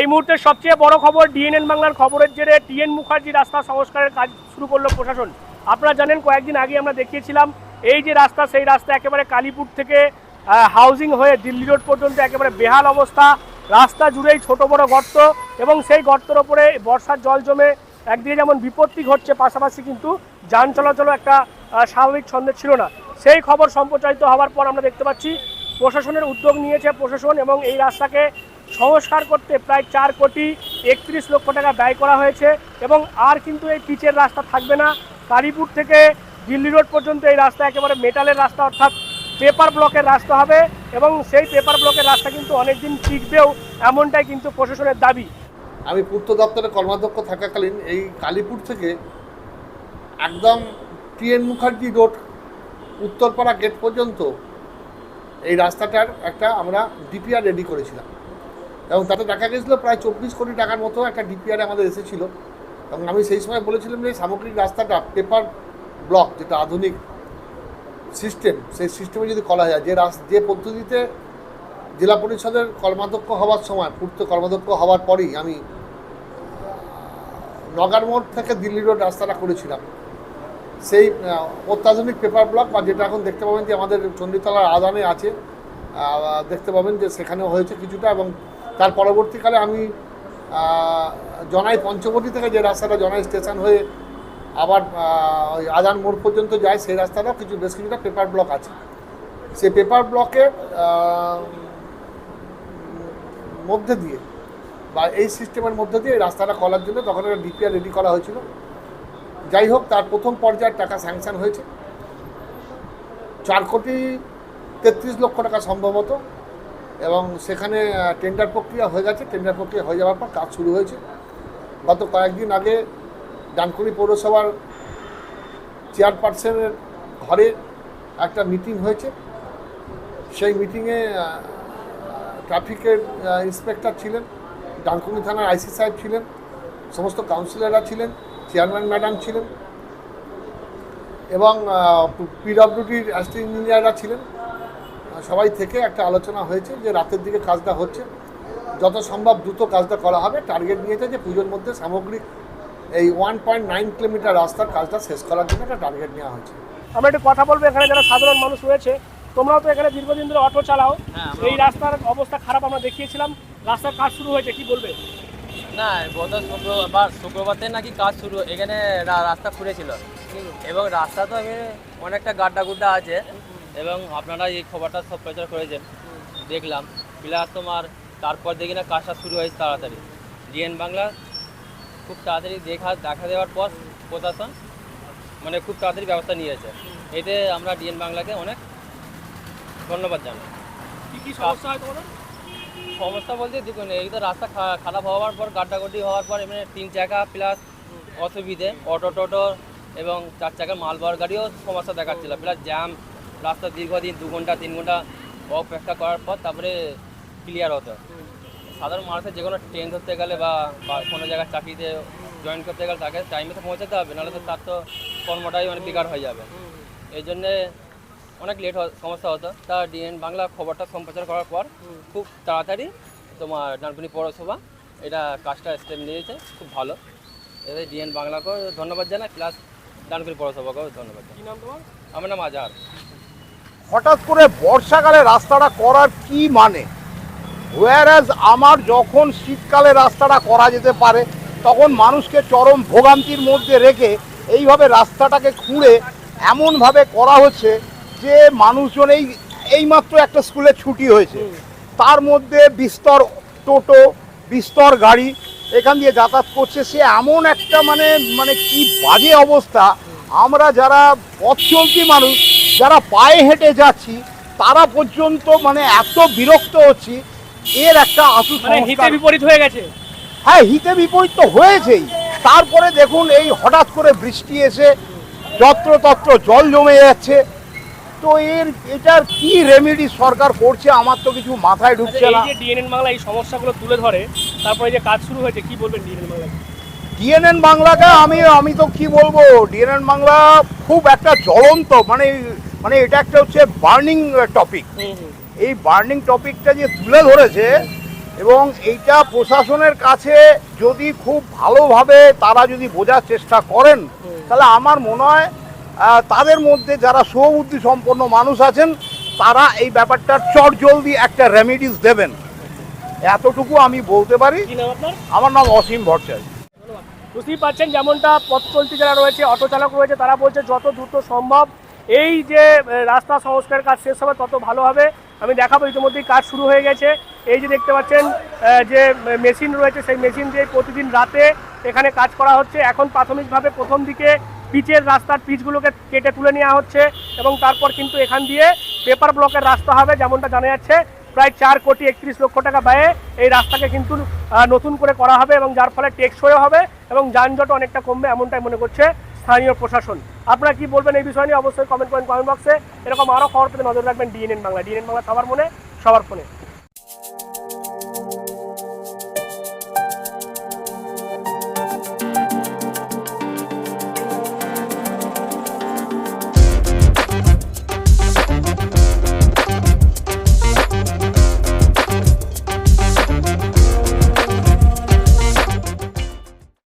এই মুহূর্তে সবচেয়ে বড় খবর ডিএনএন বাংলার খবরের জেরে টিএন মুখার্জি রাস্তা সংস্কারের কাজ শুরু করল প্রশাসন। আপনারা জানেন, কয়েকদিন আগে আমরা দেখিয়েছিলাম, এই যে রাস্তা, সেই রাস্তা একেবারে কালীপুর থেকে হাউজিং হয়ে দিল্লি রোড পর্যন্ত একেবারে বেহাল অবস্থা। রাস্তা জুড়েই ছোট বড় গর্ত এবং সেই গর্তের ওপরে বর্ষার জল জমে একদিকে যেমন বিপত্তি ঘটছে, পাশাপাশি কিন্তু যান চলাচলও একটা স্বাভাবিক ছন্দে ছিল না। সেই খবর সম্প্রচারিত হওয়ার পর আমরা দেখতে পাচ্ছি, প্রশাসনের উদ্যোগ নিয়েছে প্রশাসন এবং এই রাস্তাকে সংস্কার করতে প্রায় চার কোটি একত্রিশ লক্ষ টাকা ব্যয় করা হয়েছে এবং আর কিন্তু এই পিচের রাস্তা থাকবে না। কালীপুর থেকে দিল্লি রোড পর্যন্ত এই রাস্তা একেবারে মেটালের রাস্তা অর্থাৎ পেপার ব্লকের রাস্তা হবে এবং সেই পেপার ব্লকের রাস্তা কিন্তু অনেকদিন টিকবেও এমনটাই কিন্তু প্রশাসনের দাবি। আমি পূর্ত দপ্তরের কর্মাধ্যক্ষ থাকাকালীন এই কালীপুর থেকে একদম T N Mukherjee road Uttarpara gate পর্যন্ত এই রাস্তাটার একটা আমরা ডিপিআর রেডি করেছিলাম। এবং তাতে দেখা গেছিল প্রায় চব্বিশ কোটি টাকার মতো একটা ডিপিআর আমাদের এসেছিল। এবং আমি সেই সময় বলেছিলাম যে সামগ্রিক রাস্তাটা পেপার ব্লক যেটা আধুনিক সিস্টেম সেই সিস্টেমে যদি করা যায়, যে রাস, যে পদ্ধতিতে জেলা পরিষদের কর্মাধ্যক্ষ হওয়ার সময়, পূর্ত কর্মাধ্যক্ষ হওয়ার পরই আমি নগার মোড় থেকে দিল্লি রোড রাস্তাটা করেছিলাম। সেই অত্যাধুনিক পেপার ব্লক বা যেটা এখন দেখতে পাবেন যে আমাদের চণ্ডীতলার আদানে আছে দেখতে পাবেন যে সেখানেও হয়েছে কিছুটা এবং তার পরবর্তীকালে আমি জনাই পঞ্চবটি থেকে যে রাস্তাটা জনাই স্টেশন হয়ে আবার ওই আদান মোড় পর্যন্ত যায়, সেই রাস্তাটাও কিছু, বেশ কিছুটা পেপার ব্লক আছে। সেই পেপার ব্লকের মধ্যে দিয়ে বা এই সিস্টেমের মধ্যে দিয়ে রাস্তাটা করার জন্য তখন একটা ডিপিআর রেডি করা হয়েছিল। যাই হোক, তার প্রথম পর্যায়ের টাকা স্যাংশন হয়েছে। চার কোটি তেত্রিশ লক্ষ টাকা সম্ভবত। সেখানে টেন্ডার প্রক্রিয়া হয়ে গেছে। টেন্ডার প্রক্রিয়া হয়ে যাওয়ার পর কাজ শুরু হয়েছে। গত কয়েকদিন আগে ডানকুনি পৌরসভার চেয়ারপারসনের ঘরে একটা মিটিং হয়েছে। সেই মিটিংয়ে ট্রাফিকের ইন্সপেক্টর ছিলেন, ডানকুনি থানার আইসি সাহেব ছিলেন, সমস্ত কাউন্সিলররা ছিলেন চেয়ারম্যান ম্যাডাম ছিলেন এবং পিডব্লিউডির অ্যাসিস্ট্যান্ট ইঞ্জিনিয়াররা ছিলেন। সবাই থেকে একটা আলোচনা হয়েছে যে রাতের দিকে কাজটা হচ্ছে। যত সম্ভব দ্রুত কাজটা করা হবে। টার্গেট নিয়েছে যে পুজোর মধ্যে সামগ্রিক এই ওয়ান পয়েন্ট নাইন কিলোমিটার রাস্তার কাজটা শেষ করার জন্য একটা টার্গেট নেওয়া হয়েছে। আমরা একটু কথা বলব এখানে যারা সাধারণ মানুষ রয়েছে তোমরাও তো এখানে দীর্ঘদিন ধরে অটো চালাও। হ্যাঁ, এই রাস্তার অবস্থা খারাপ আমরা দেখিয়েছিলাম। রাস্তার কাজ শুরু হয়েছে কি বলবে? না গত শুক্রবার শুক্রবারতে নাকি কাজ শুরু এখানে রা- রাস্তা খুঁড়েছিল। এবং রাস্তা তো এমনি অনেকটা গাড্ডা গুড্ডা আছে। এবং আপনারা এই খবরটা সব প্রচার করেছেন দেখলাম। প্লাস তোমার তারপর দেখি না কাজটা শুরু হয়েছে তাড়াতাড়ি। ডিএন বাংলা খুব তাড়াতাড়ি দেখা দেখা দেওয়ার পর প্রশাসন মানে খুব তাড়াতাড়ি ব্যবস্থা নিয়েছে। এতে আমরা ডিএন বাংলাকে অনেক ধন্যবাদ জানাই। কি কি সমস্যা বলতে দেখুন এই তো রাস্তা খারাপ হওয়ার পর গাড্ডাগড্ডি হওয়ার পর এমনি তিন চাকা প্লাস অসুবিধে অটো টোটো এবং চার চাকার মালবাহর গাড়িও সমস্যা দেখাচ্ছিল। প্লাস জ্যাম রাস্তা দীর্ঘদিন দু ঘণ্টা তিন ঘণ্টা অপেক্ষা করার পর তারপরে ক্লিয়ার হতো সাধারণ মানুষের যে কোনো ট্রেন ধরতে গেলে বা কোনো জায়গায় চাকরিতে জয়েন করতে গেলে তাকে টাইমে তো পৌঁছাতে হবে নাহলে তো তার তো কর্মটাই অনেক বেকার হয়ে যাবে। এই জন্যে অনেক লেট সমস্যা হতো। তা ডিএন বাংলা খবরটা সম্প্রচার করার পর খুব তাড়াতাড়ি তোমার ডানকুনি পৌরসভা এটা কাজটা স্টেপ নিয়েছে খুব ভালো। এতে ডিএন বাংলাকেও ধন্যবাদ জানাই প্লাস ডানকুনি পৌরসভাকেও ধন্যবাদ জানাই। আমার নাম আজহার। হঠাৎ করে বর্ষাকালে রাস্তাটা করার কি মানে? হোয়ারাজ আমার যখন শীতকালে রাস্তাটা করা যেতে পারে, তখন মানুষকে চরম ভোগান্তির মধ্যে রেখে এইভাবে রাস্তাটাকে খুঁড়ে এমনভাবে করা হচ্ছে যে মানুষজন এই, এইমাত্র একটা স্কুলে ছুটি হয়েছে। তার মধ্যে বিস্তর টোটো, বিস্তর গাড়ি এখান দিয়ে যাতায়াত করছে। সে এমন একটা মানে মানে কি বাজে অবস্থা। আমরা যারা পথ চলতি মানুষ যারা পায়ে হেঁটে যাচ্ছি তারা পর্যন্ত মানে এত বিরক্ত হচ্ছি এর একটা আশু মানে হিতে বিপরীত হয়ে গেছে? হ্যাঁ হিতে বিপরীত তো হয়েছেই। তারপরে দেখুন এই হঠাৎ করে বৃষ্টি এসে যত্রতত্র জল জমে যাচ্ছে। তো এর এটার কি রেমেডি সরকার করছে আমার তো কিছু মাথায় আচ্ছা, ঢুকছে এই না। যে ডিএনএন বাংলা এই সমস্যাগুলো তুলে ধরে তারপরে যে কাজ শুরু হয়েছে কি বলবেন ডিএনএন বাংলা ডিএনএন বাংলাকে আমি আমি তো কি বলব? ডিএনএন বাংলা খুব একটা জ্বলন্ত মানে মানে এটা একটা হচ্ছে বার্নিং টপিক। এই বার্নিং টপিকটা যে তুলে ধরেছে এবং এইটা প্রশাসনের কাছে যদি খুব ভালোভাবে তারা যদি বোঝার চেষ্টা করেন তাহলে আমার মনে হয় তাদের মধ্যে যারা সুবুদ্ধি সম্পন্ন মানুষ আছেন তারা এই ব্যাপারটা চট জলদি একটা রেমিডিস দেবেন। এতটুকু আমি বলতে পারি। আমার নাম অসীম ভট্টাচার্য। বুঝতেই পারছেন যেমনটা পথ চলতি যারা রয়েছে, অটো চালক রয়েছে, তারা বলছে যত দ্রুত সম্ভব এই যে রাস্তা সংস্কারের কাজ শেষ হবে, তত ভালো হবে। আমি দেখাবো ইতিমধ্যেই কাজ শুরু হয়ে গেছে। এই যে দেখতে পাচ্ছেন যে মেশিন রয়েছে, সেই মেশিন দিয়ে প্রতিদিন রাতে এখানে কাজ করা হচ্ছে। এখন প্রাথমিকভাবে প্রথম দিকে পিচের রাস্তার পিচগুলোকে কেটে তুলে নেওয়া হচ্ছে এবং তারপর কিন্তু এখান দিয়ে পেপার ব্লকের রাস্তা হবে, যেমনটা জানা যাচ্ছে। প্রায় চার কোটি একত্রিশ লক্ষ টাকা ব্যয়ে এই রাস্তাকে কিন্তু নতুন করে করা হবে এবং যার ফলে টেকসইও হবে। এবং যানজট অনেকটা কমবে এমনটাই মনে করছে স্থানীয় প্রশাসন। আপনারা কি বলবেন এই বিষয় নিয়ে? অবশ্যই কমেন্ট করেন কমেন্ট বক্সে এরকম আরও খবর পেতে নজর রাখবেন ডিএনএন বাংলা। ডিএনএন বাংলা সবার মনে, সবার ফোনে।